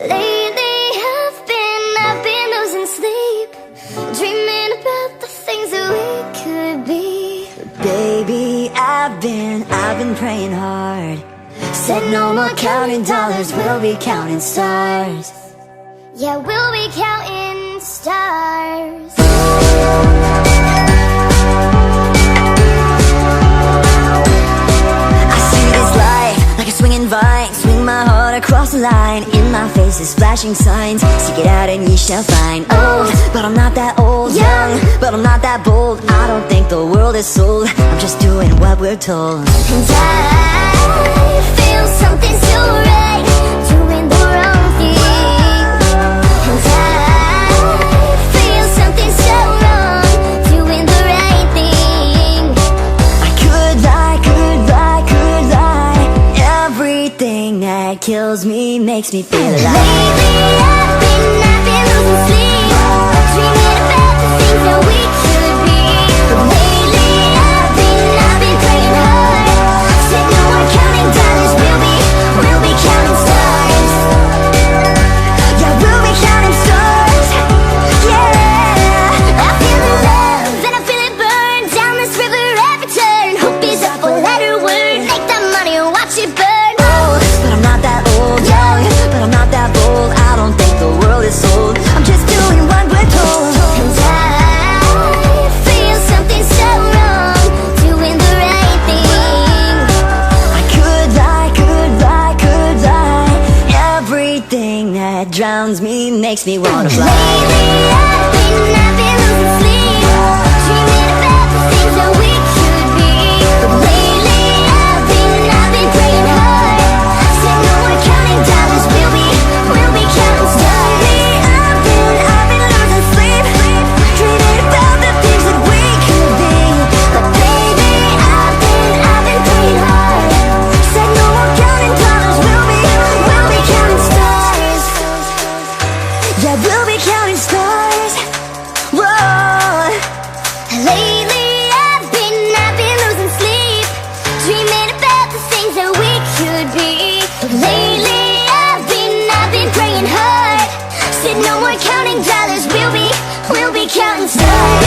Lately I've been, I've been losing sleep Dreaming about the things that we could be Baby, I've been, I've been praying hard. Said no more counting dollars, we'll be counting stars. Yeah, we'll be counting stars I see this life like a swinging vine. Swing my heart across the line. In my face is flashing signs. Seek it out and you shall find. Old, but I'm not that old. Young, but I'm not that bold. I don't think the world is sold. I'm just doing what we're told. And I feel something kills me makes me feel alive. Lately drowns me makes me wanna fly. I've been, no more counting dollars, we'll be, we'll be counting stars